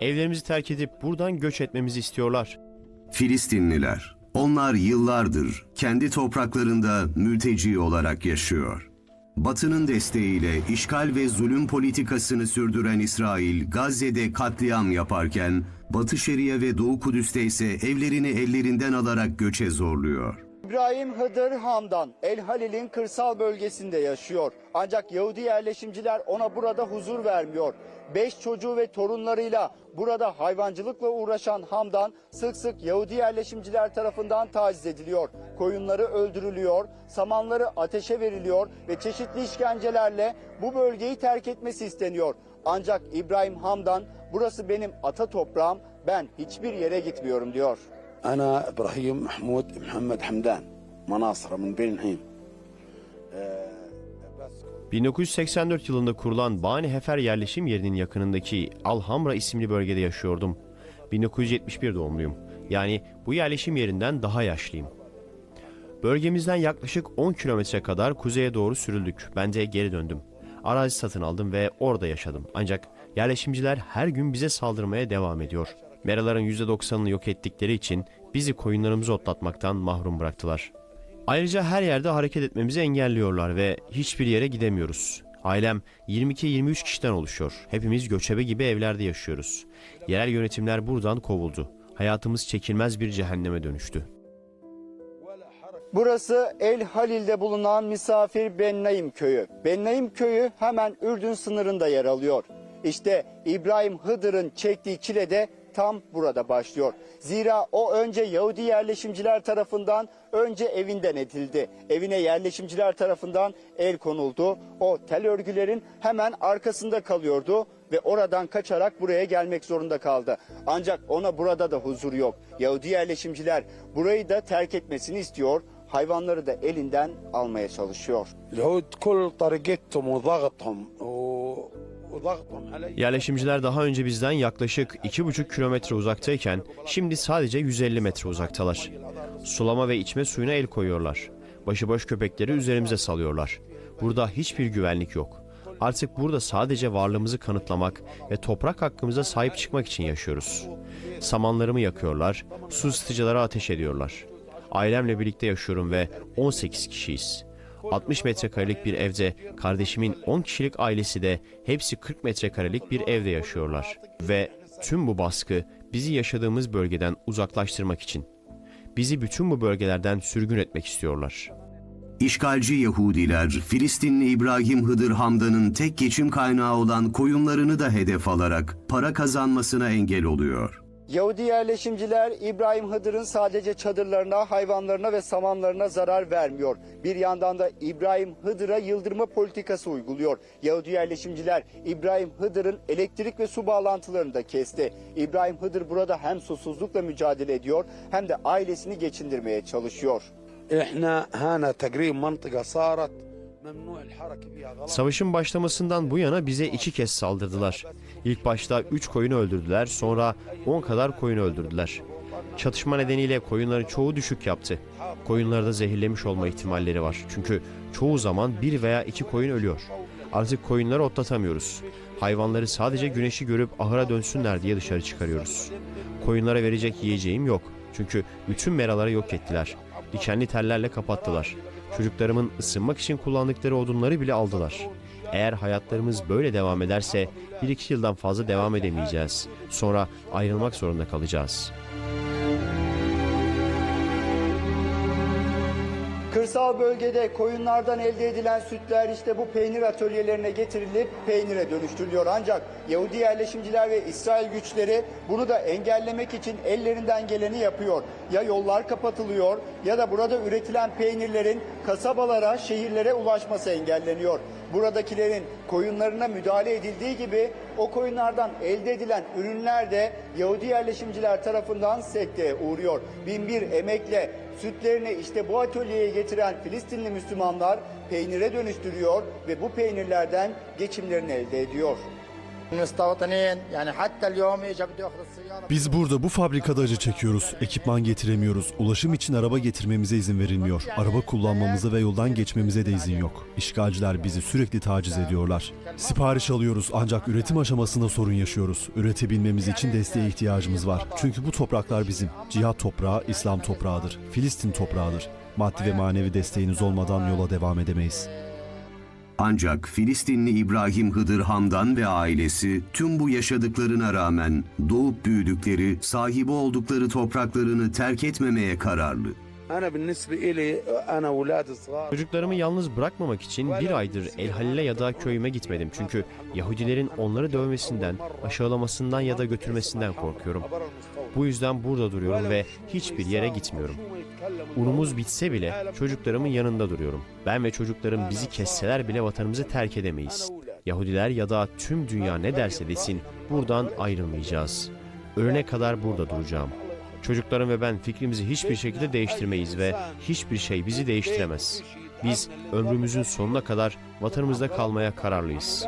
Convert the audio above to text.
Evlerimizi terk edip buradan göç etmemizi istiyorlar. Filistinliler. Onlar yıllardır kendi topraklarında mülteci olarak yaşıyor. Batı'nın desteğiyle işgal ve zulüm politikasını sürdüren İsrail, Gazze'de katliam yaparken, Batı Şeria ve Doğu Kudüs'te ise evlerini ellerinden alarak göçe zorluyor. İbrahim Hıdır Hamdan El Halil'in kırsal bölgesinde yaşıyor. Ancak Yahudi yerleşimciler ona burada huzur vermiyor. 5 çocuğu ve torunlarıyla burada hayvancılıkla uğraşan Hamdan sık sık Yahudi yerleşimciler tarafından taciz ediliyor. Koyunları öldürülüyor, samanları ateşe veriliyor ve çeşitli işkencelerle bu bölgeyi terk etmesi isteniyor. Ancak İbrahim Hamdan burası benim ata toprağım ben hiçbir yere gitmiyorum diyor. Ana İbrahim Mahmud Muhammed Hamdan Manasra min Belnheim. 1984 yılında kurulan Bani Hefer yerleşim yerinin yakınındaki Alhamra isimli bölgede yaşıyordum. 1971 doğumluyum. Yani bu yerleşim yerinden daha yaşlıyım. Bölgemizden yaklaşık 10 kilometre kadar kuzeye doğru sürüldük. Ben de geri döndüm. Arazi satın aldım ve orada yaşadım. Ancak yerleşimciler her gün bize saldırmaya devam ediyor. Meraların %90'ını yok ettikleri için bizi koyunlarımızı otlatmaktan mahrum bıraktılar. Ayrıca her yerde hareket etmemizi engelliyorlar ve hiçbir yere gidemiyoruz. Ailem 22-23 kişiden oluşuyor. Hepimiz göçebe gibi evlerde yaşıyoruz. Yerel yönetimler buradan kovuldu. Hayatımız çekilmez bir cehenneme dönüştü. Burası El Halil'de bulunan misafir Bennaim köyü. Bennaim köyü hemen Ürdün sınırında yer alıyor. İşte İbrahim Hıdır'ın çektiği çile de tam burada başlıyor. Zira o önce Yahudi yerleşimciler tarafından önce evinden edildi. Evine yerleşimciler tarafından el konuldu. O tel örgülerin hemen arkasında kalıyordu ve oradan kaçarak buraya gelmek zorunda kaldı. Ancak ona burada da huzur yok. Yahudi yerleşimciler burayı da terk etmesini istiyor. Hayvanları da elinden almaya çalışıyor. Yerleşimciler daha önce bizden yaklaşık 2,5 kilometre uzaktayken şimdi sadece 150 metre uzaktalar. Sulama ve içme suyuna el koyuyorlar. Başıboş köpekleri üzerimize salıyorlar. Burada hiçbir güvenlik yok. Artık burada sadece varlığımızı kanıtlamak ve toprak hakkımıza sahip çıkmak için yaşıyoruz. Samanlarımı yakıyorlar, su ısıtıcılara ateş ediyorlar. Ailemle birlikte yaşıyorum ve 18 kişiyiz. 60 metrekarelik bir evde kardeşimin 10 kişilik ailesi de hepsi 40 metrekarelik bir evde yaşıyorlar. Ve tüm bu baskı bizi yaşadığımız bölgeden uzaklaştırmak için. Bizi bütün bu bölgelerden sürgün etmek istiyorlar. İşgalci Yahudiler, Filistinli İbrahim Hıdır Hamdan'ın tek geçim kaynağı olan koyunlarını da hedef alarak para kazanmasına engel oluyor. Yahudi yerleşimciler İbrahim Hıdır'ın sadece çadırlarına, hayvanlarına ve samanlarına zarar vermiyor. Bir yandan da İbrahim Hıdır'a yıldırma politikası uyguluyor. Yahudi yerleşimciler İbrahim Hıdır'ın elektrik ve su bağlantılarını da kesti. İbrahim Hıdır burada hem susuzlukla mücadele ediyor hem de ailesini geçindirmeye çalışıyor. İhna hana tagrim mantıka sarat Savaşın başlamasından bu yana bize iki kez saldırdılar. İlk başta üç koyunu öldürdüler, sonra on kadar koyunu öldürdüler. Çatışma nedeniyle koyunları çoğu düşük yaptı. Koyunları da zehirlemiş olma ihtimalleri var. Çünkü çoğu zaman bir veya iki koyun ölüyor. Artık koyunları otlatamıyoruz. Hayvanları sadece güneşi görüp ahıra dönsünler diye dışarı çıkarıyoruz. Koyunlara verecek yiyeceğim yok. Çünkü bütün meraları yok ettiler. Dikenli tellerle kapattılar. Çocuklarımın ısınmak için kullandıkları odunları bile aldılar. Eğer hayatlarımız böyle devam ederse bir iki yıldan fazla devam edemeyeceğiz. Sonra ayrılmak zorunda kalacağız. Kırsal bölgede koyunlardan elde edilen sütler işte bu peynir atölyelerine getirilip peynire dönüştürülüyor. Ancak Yahudi yerleşimciler ve İsrail güçleri bunu da engellemek için ellerinden geleni yapıyor. Ya yollar kapatılıyor ya da burada üretilen peynirlerin kasabalara, şehirlere ulaşması engelleniyor. Buradakilerin koyunlarına müdahale edildiği gibi o koyunlardan elde edilen ürünler de Yahudi yerleşimciler tarafından sekteye uğruyor. Binbir emekle sütlerini işte bu atölyeye getiren Filistinli Müslümanlar peynire dönüştürüyor ve bu peynirlerden geçimlerini elde ediyor. Biz burada bu fabrikada acı çekiyoruz. Ekipman getiremiyoruz. Ulaşım için araba getirmemize izin verilmiyor. Araba kullanmamıza ve yoldan geçmemize de izin yok. İşgalciler bizi sürekli taciz ediyorlar. Sipariş alıyoruz ancak üretim aşamasında sorun yaşıyoruz. Üretebilmemiz için desteğe ihtiyacımız var. Çünkü bu topraklar bizim. Cihat toprağı İslam toprağıdır. Filistin toprağıdır. Maddi ve manevi desteğiniz olmadan yola devam edemeyiz. Ancak Filistinli İbrahim Hıdır Hamdan ve ailesi tüm bu yaşadıklarına rağmen doğup büyüdükleri, sahibi oldukları topraklarını terk etmemeye kararlı. Çocuklarımı yalnız bırakmamak için bir aydır El Halil'e ya da köyüme gitmedim. Çünkü Yahudilerin onları dövmesinden, aşağılamasından ya da götürmesinden korkuyorum. Bu yüzden burada duruyorum ve hiçbir yere gitmiyorum. Unumuz bitse bile çocuklarımın yanında duruyorum. Ben ve çocuklarım bizi kesseler bile vatanımızı terk edemeyiz. Yahudiler ya da tüm dünya ne derse desin buradan ayrılmayacağız. Ölene kadar burada duracağım. Çocuklarım ve ben fikrimizi hiçbir şekilde değiştirmeyiz ve hiçbir şey bizi değiştiremez. Biz ömrümüzün sonuna kadar vatanımızda kalmaya kararlıyız.